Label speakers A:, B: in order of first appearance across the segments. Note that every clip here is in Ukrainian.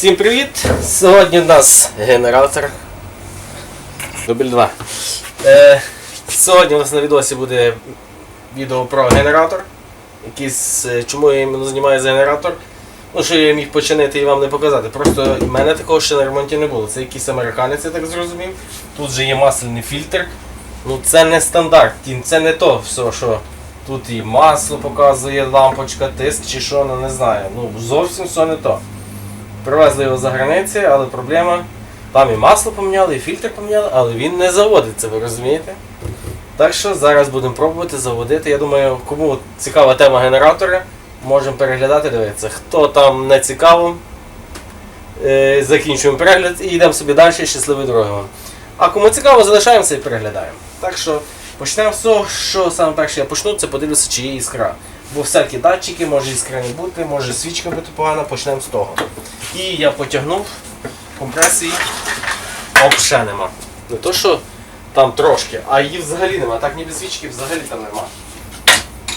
A: Всім привіт! Сьогодні у нас генератор. Дубль 2. Е, сьогодні у нас на відосі буде відео про генератор. Якийсь, е, чому я іменно займаюся за генератор. Ну, що я міг починити і вам не показати. Просто в мене такого ще на ремонті не було. Це якийсь американець, я так зрозумів. Тут же є масляний фільтр. Ну це не стандарт, це не то все, що тут і масло показує, лампочка, тиск чи що, ну не знаю. Ну зовсім все не то. Привезли його за границі, але проблема. Там і масло поміняли, і фільтр поміняли, але він не заводиться, ви розумієте? Так що зараз будемо пробувати заводити. Я думаю, кому цікава тема генератора, можемо переглядати, дивитися. Хто там не цікаво, е, закінчуємо перегляд і йдемо собі далі, щасливої дороги вам. А кому цікаво, залишаємося і переглядаємо. Так що почнемо з того, що саме перше я почну, це подивлюся, чи є іскра. Бо всякі датчики, може іскра бути, може свічка бути погана, почнемо з того. І я потягнув компресії, взагалі нема. Не то, що там трошки, а її взагалі нема. Так ніби свічки взагалі там нема.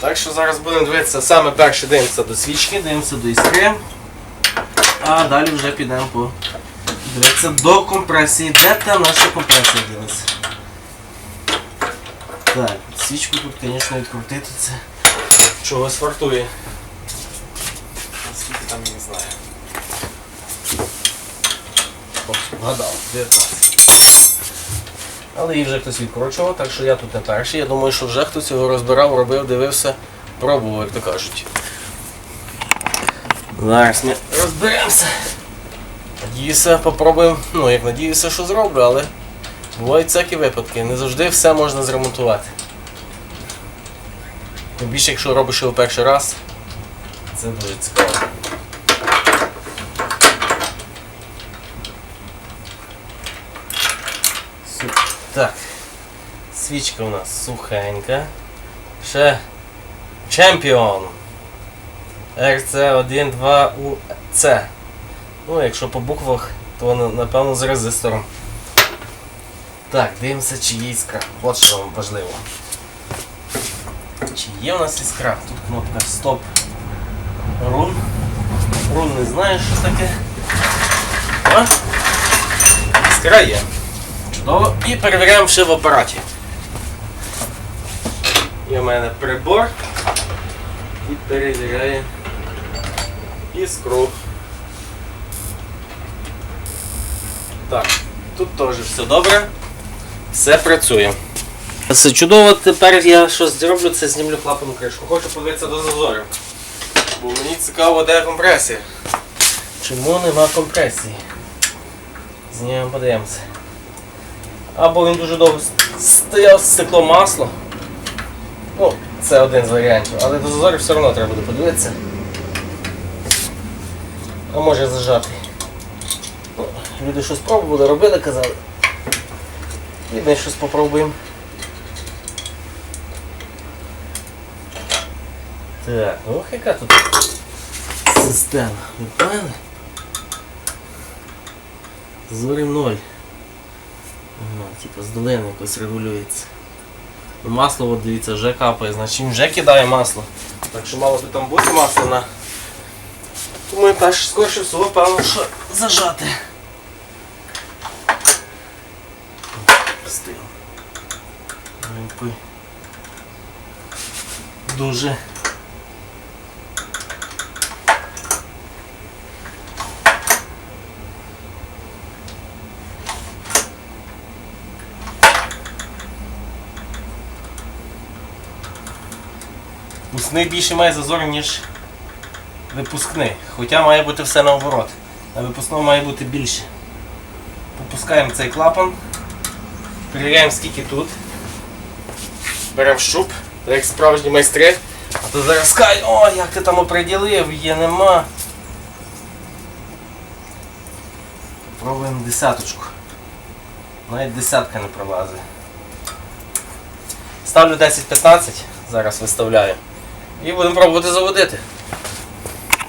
A: Так що зараз будемо дивитися, саме перше дивимося до свічки, дивимося до іскри. А далі вже підемо по дивитися до компресії. Де там наша компресія ділася? Так, свічку тут, звісно, відкрутити це чогось вартує. Скільки там не знаю. О, вгадав, 19. Але її вже хтось відкручував, так що я тут не перший. Я думаю, що вже хтось його розбирав, робив, дивився, пробував, як то кажуть. Зараз ми розберемося. Надіюся, попробуємо. Ну, як надіюся, що зроблю, але бувають всякі випадки. Не завжди все можна зремонтувати. Тим більше, якщо робиш його перший раз, це дуже цікаво. Так. Свічка у нас сухенька. Ще Чемпіон. RC1, 2 UC. Ну, якщо по буквах, то напевно з резистором. Так, дивимося, чи є іскра. От що вам важливо. Чи є у нас іскра? Тут кнопка стоп. Рун. Рун не знаю, що таке. О! Іскра є. Чудово. І перевіряємо ще в апараті. Є в мене прибор. І перевіряє іскру. Так, тут теж все добре. Все працює. Це чудово, тепер я щось зроблю, це знімлю клапану кришку. Хочу подивитися до зазорів. Бо мені цікаво, де компресія. Чому нема компресії? Знімемо, подивимося. Або він дуже довго стояв, стекло масло. Ну, це один з варіантів, але до зазорів все одно треба буде подивитися. А може зажати. Ну, люди щось пробували, робили, казали. І ми щось попробуємо. Так, ох, яка тут система. Поняли? Зорів ноль. Ага, типу з долини якось регулюється. Ну, Масло, от дивіться, вже капає, значить він вже кидає масло. Так що мало би там бути масло на. Тому я перш скорше всього певно, що зажати. Стил. Він Дуже. Впускний більше має зазор, ніж випускний. Хоча має бути все наоборот. А випускного має бути більше. Попускаємо цей клапан. Перевіряємо скільки тут. Беремо щуп, як справжні майстри. А то зараз скажуть, о, як ти там оприділив, є нема. Пробуємо десяточку. Навіть десятка не пролазить. Ставлю 10-15, зараз виставляю. І будемо пробувати заводити.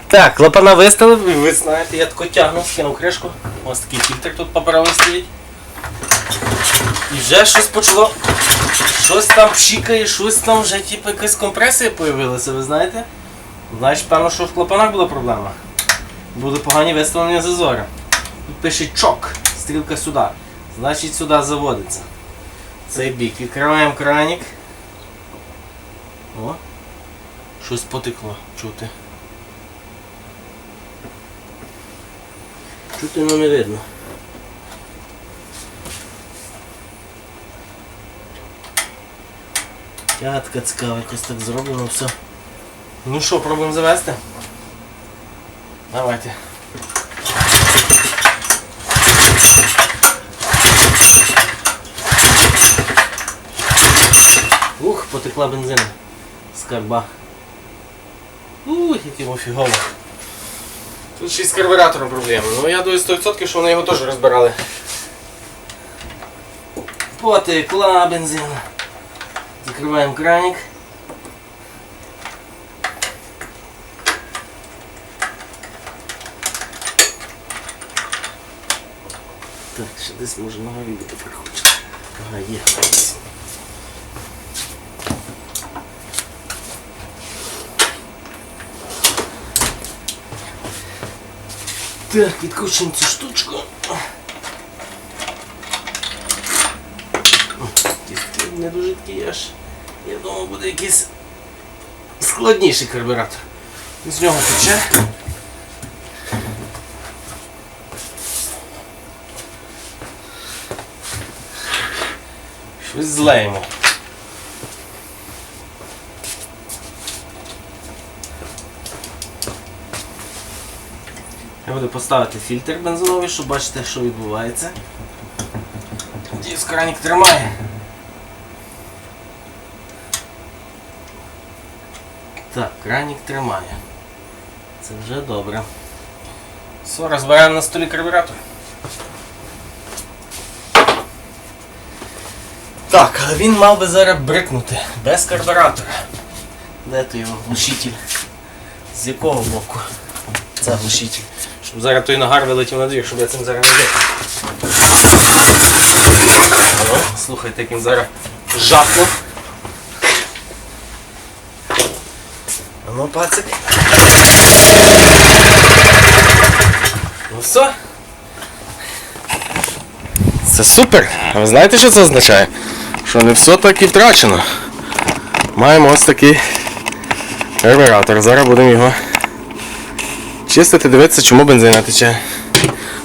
A: Так, клапана виставив, і ви знаєте, я тако тягну, скинув кришку. Ось такий фільтр тут паперовий стоїть. І вже щось почало. Щось там пшікає, щось там вже типу якась компресія з'явилася, ви знаєте? Значить, певно, що в клапанах була проблема. Буде погані виставлення зазора. Тут пише чок, стрілка сюди. Значить сюди заводиться. Цей бік. Відкриваємо краник. О. Щось потекло чути. Чути ну не видно. Тятка цікава, якось так зроблено все. Ну що, пробуємо завести? Давайте. Ух, потекла бензина. Скарба. Ух, який фігово. Тут ще й з карбюратором проблема. Ну я думаю 100% що вони його теж розбирали. Потекла бензина. Закриваємо краник. Так, ще десь може на голові буде. Ага, є. Так, відкручуємо цю штучку. Не дуже такі аж. Я думав буде якийсь складніший карбюратор. З нього тече. Щось злеємо. Буду поставити фільтр бензиновий, щоб бачити, що відбувається. Надіюсь, краник тримає. Так, краник тримає. Це вже добре. Все, розбираємо на столі карбюратор. Так, але він мав би зараз брикнути без карбюратора. Де то його глушитель? З якого боку? Це глушитель. Щоб зараз той нагар вилетів на двір, щоб я цим зараз не бив. Слухайте, як він зараз. А ну, пацик. Ну все. Це супер! А ви знаєте, що це означає? Що не все так і втрачено. Маємо ось такий карбюратор. Зараз будемо його чистити, дивитися, чому бензина тече.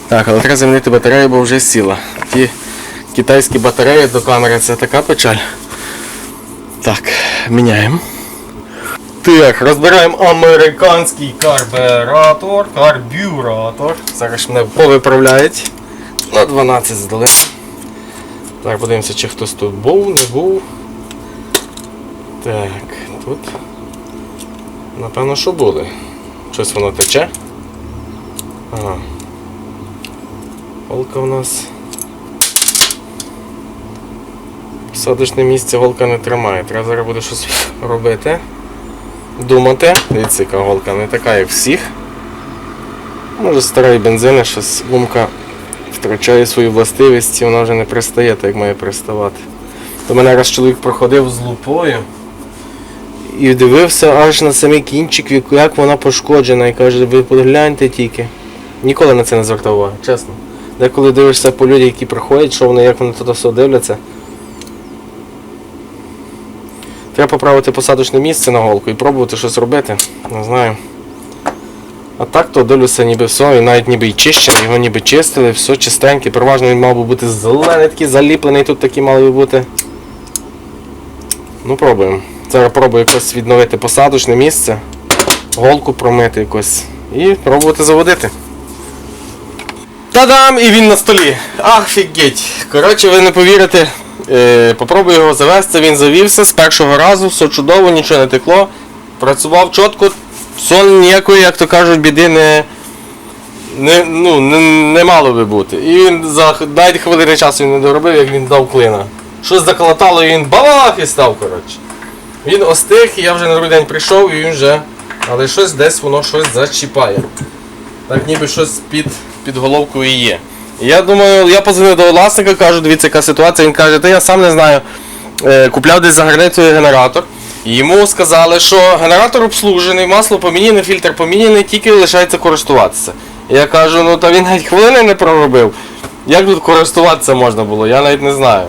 A: Так, але треба замінити батарею, бо вже сіла. Ті китайські батареї до камери це така печаль. Так, міняємо. Так, розбираємо американський карбюратор. Карбюратор. Зараз мене повиправляють. На 12 здали. Так, подивимося, чи хтось тут був, не був. Так, тут. Напевно, що були. Щось воно тече. Ага. Голка у нас. Посадочне місце голка не тримає. Треба зараз буде щось робити. Думати. Дивіться, яка голка не така, як всіх. Може старий бензин, щось гумка втрачає свою властивість і вона вже не пристає, так як має приставати. До мене раз чоловік проходив з лупою і дивився аж на самий кінчик, як- вона пошкоджена, і каже, ви погляньте тільки. Ніколи на це не звертав уваги, чесно. Деколи дивишся по людях, які приходять, що вони, як вони туди все дивляться. Треба поправити посадочне місце на голку і пробувати щось робити. Не знаю. А так то дивлюся ніби все, і навіть ніби і чищений, його ніби чистили, все чистеньке. Переважно він мав би бути зелений, такий заліплений, тут такі мали би бути. Ну пробуємо. Зараз пробую якось відновити посадочне місце, голку промити якось і пробувати заводити. Та-дам! І він на столі. Офігеть! Коротше, ви не повірите. Е, попробую його завести, він завівся з першого разу, все чудово, нічого не текло. Працював чітко, сон ніякої, як то кажуть, біди не, не, ну, не, не мало би бути. І він за навіть хвилини часу він не доробив, як він дав клина. Щось заколотало і він бабах і став, коротше. Він остиг, і я вже на другий день прийшов і він вже. Але щось десь воно щось зачіпає. Так ніби щось під, під головкою є. Я думаю, я позвонив до власника, кажу, дивіться, яка ситуація. Він каже, та я сам не знаю. Е, купляв десь за границею генератор. Йому сказали, що генератор обслужений, масло поміняне, фільтр поміняний, тільки лишається користуватися. Я кажу, ну та він геть хвилини не проробив. Як тут користуватися можна було, я навіть не знаю.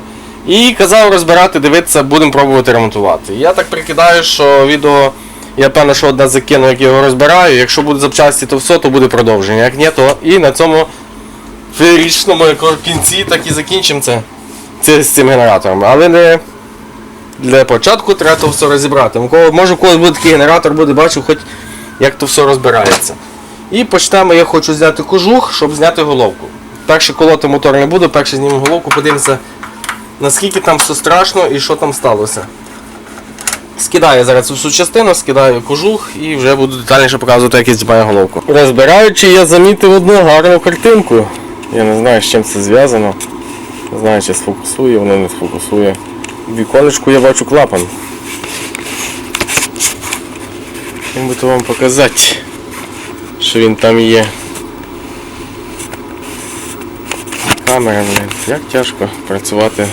A: І казав розбирати, дивитися, будемо пробувати ремонтувати. Я так прикидаю, що відео, я певно, що одне закину, як його розбираю. Якщо буде запчасті, то все, то буде продовження. Як ні, то і на цьому феєрічному кінці так і закінчимо це, це з цим генератором. Але не для початку треба то все розібрати. Може у когось буде такий генератор, буде бачив, хоч як то все розбирається. І почнемо, я хочу зняти кожух, щоб зняти головку. Перше колоти мотор не буду, перше знімемо головку, подивимося, наскільки там все страшно і що там сталося. Скидаю зараз цю всю частину, скидаю кожух і вже буду детальніше показувати, як я знімаю головку. Розбираючи, я замітив одну гарну картинку. Я не знаю, з чим це зв'язано. Не знаю, чи сфокусує, воно не сфокусує. В віконечку я бачу клапан. Як би то вам показати, що він там є. Камера, блин, як тяжко працювати.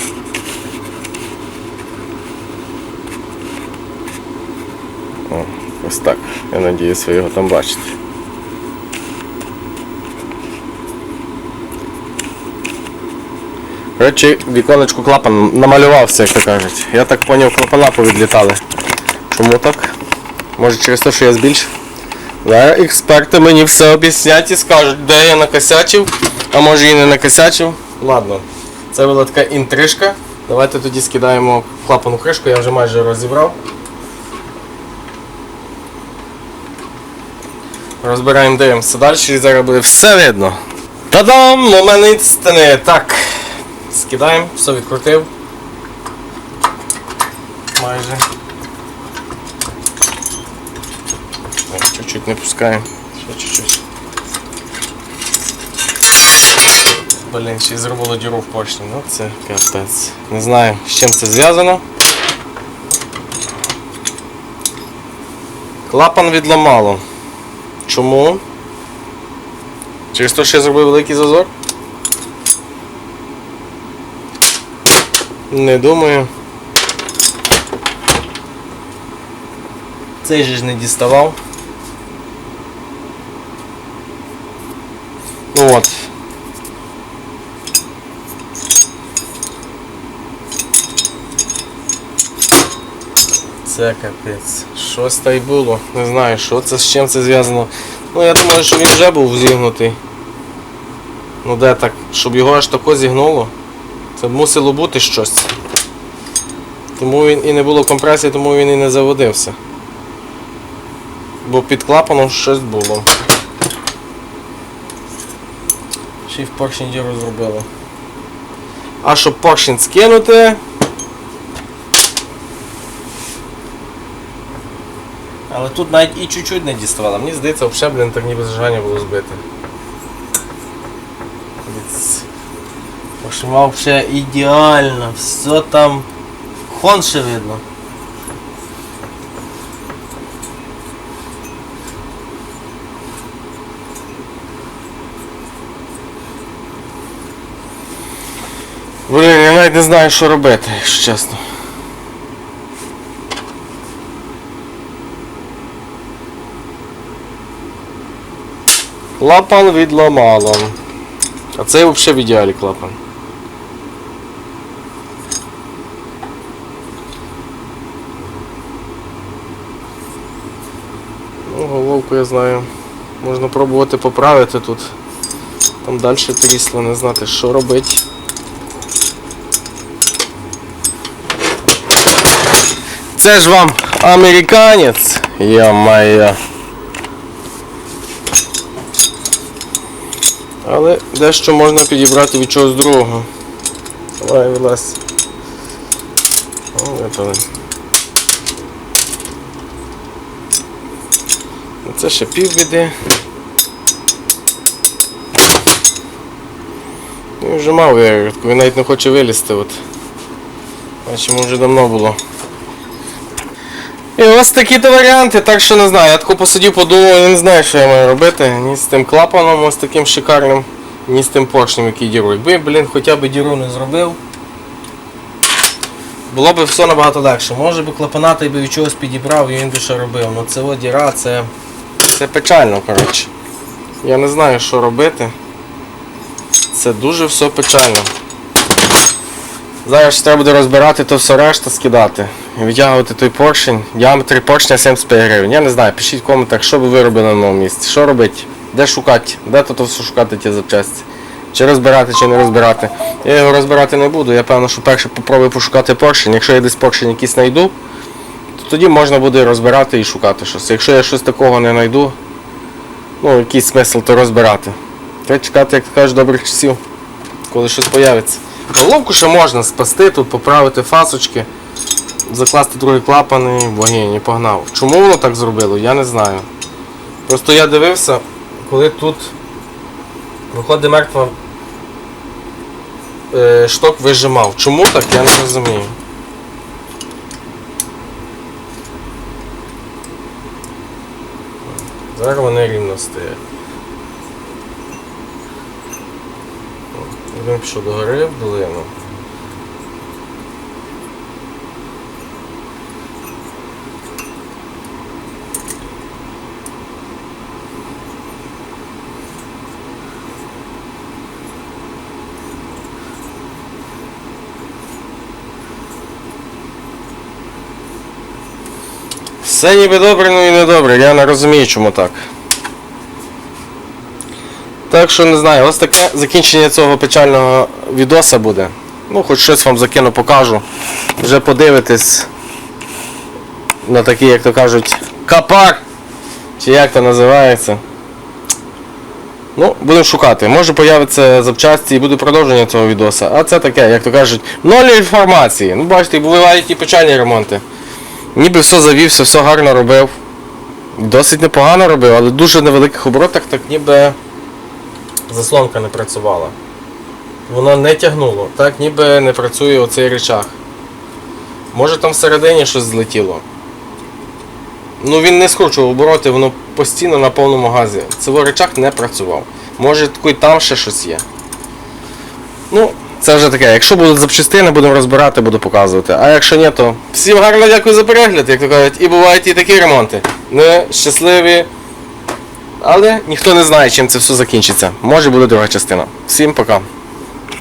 A: О, ось так. Я надіюсь, ви його там бачите. Коротше, віконечку клапан намалювався, як то кажуть. Я так поняв, клапана повідлітали. Чому так? Може через те, що я збільшив? Зараз експерти мені все об'яснять і скажуть, де я накосячив, а може і не накосячив. Ладно, це була така інтрижка. Давайте тоді скидаємо клапану кришку, я вже майже розібрав. Розбираємо, дивимося далі, і зараз буде все видно. Та-дам! Момент істини. Так. Скидаємо, все відкрутив. Майже. Чуть-чуть не пускаємо. Ще чуть-чуть. Блін, ще й зробило діру в поршні. Ну це капець. Не знаю, з чим це зв'язано. Клапан відламало. Чому? Через те, що я зробив великий зазор? Не думаю. Цей же ж не діставав. Ну от. Це капець. Щось та й було. Не знаю, що це з чим це зв'язано. Ну я думаю, що він вже був зігнутий. Ну де так, щоб його аж тако зігнуло. Це мусило бути щось. Тому він і не було компресії, тому він і не заводився. Бо під клапаном щось було. Ще й в поршень діру зробило. А щоб поршень скинути. Але тут навіть і чуть-чуть не діставало. Мені здається, взагалі, блін, так ніби зажигання було. Дивіться. Пошимав ще ідеально, все там хон ще видно. Блін, я навіть не знаю, що робити, якщо чесно. Клапан відламало. А цей взагалі в ідеалі клапан. Ну, головку я знаю. Можна пробувати поправити тут. Там далі трісло, не знати, що робити. Це ж вам американець. Я-моя. Але дещо можна підібрати від чогось другого. Давай вилазь. О. Ну, Це ще півбіди. Ну, вже мав виродку, він навіть не хоче вилізти. От. Бачимо, вже давно було. І ось такі то варіанти, так що не знаю. Я тако посидів, подумав, я не знаю, що я маю робити. Ні з тим клапаном, ось таким шикарним, ні з тим поршнем, який діру. Якби, блін, хоча б діру не зробив. було б все набагато легше. Може би клапанатий би від чогось підібрав і він би що робив. Ну це діра, це. Це печально, коротше. Я не знаю, що робити. Це дуже все печально. Зараз треба буде розбирати то все решта, скидати. І витягувати той поршень. Діаметр поршня 75 гривень. Я не знаю, пишіть в коментах, що би ви робили на новому місці. Що робити? Де шукати? Де то, то все шукати ті запчасті? Чи розбирати, чи не розбирати. Я його розбирати не буду. Я певно, що перше попробую пошукати поршень. Якщо я десь поршень якийсь знайду, то тоді можна буде розбирати і шукати щось. Якщо я щось такого не знайду, ну якийсь смисл то розбирати. Треба чекати, як кажеш, добрих часів, коли щось появиться. Головку ще можна спасти, тут поправити фасочки, закласти другий клапан і вогінь, і погнав. Чому воно так зробило, я не знаю. Просто я дивився, коли тут виходить мертва е, шток вижимав. Чому так, я не розумію. Зараз вони рівно стоять. Він пішов до гори в долину. Все ніби добре, ну і не добре, я не розумію, чому так. Так що не знаю, ось таке закінчення цього печального відоса буде. Ну, хоч щось вам закину, покажу. Вже подивитись на такий, як то кажуть, капар. Чи як то називається. Ну, будемо шукати. Може появиться запчасті і буде продовження цього відоса. А це таке, як то кажуть, ноль інформації. Ну, бачите, бувають і печальні ремонти. Ніби все завівся, все гарно робив. Досить непогано робив, але дуже на великих оборотах так ніби заслонка не працювала. Воно не тягнуло, так ніби не працює оцей речах. Може там всередині щось злетіло. Ну він не скручував обороти, воно постійно на повному газі. Цей речах не працював. Може такий там ще щось є. Ну, це вже таке. Якщо будуть запчастини, будемо розбирати, буду показувати. А якщо ні, то всім гарно дякую за перегляд, як то кажуть, і бувають і такі ремонти. Ми щасливі. Але ніхто не знає, чим це все закінчиться. Може буде друга частина. Всім пока.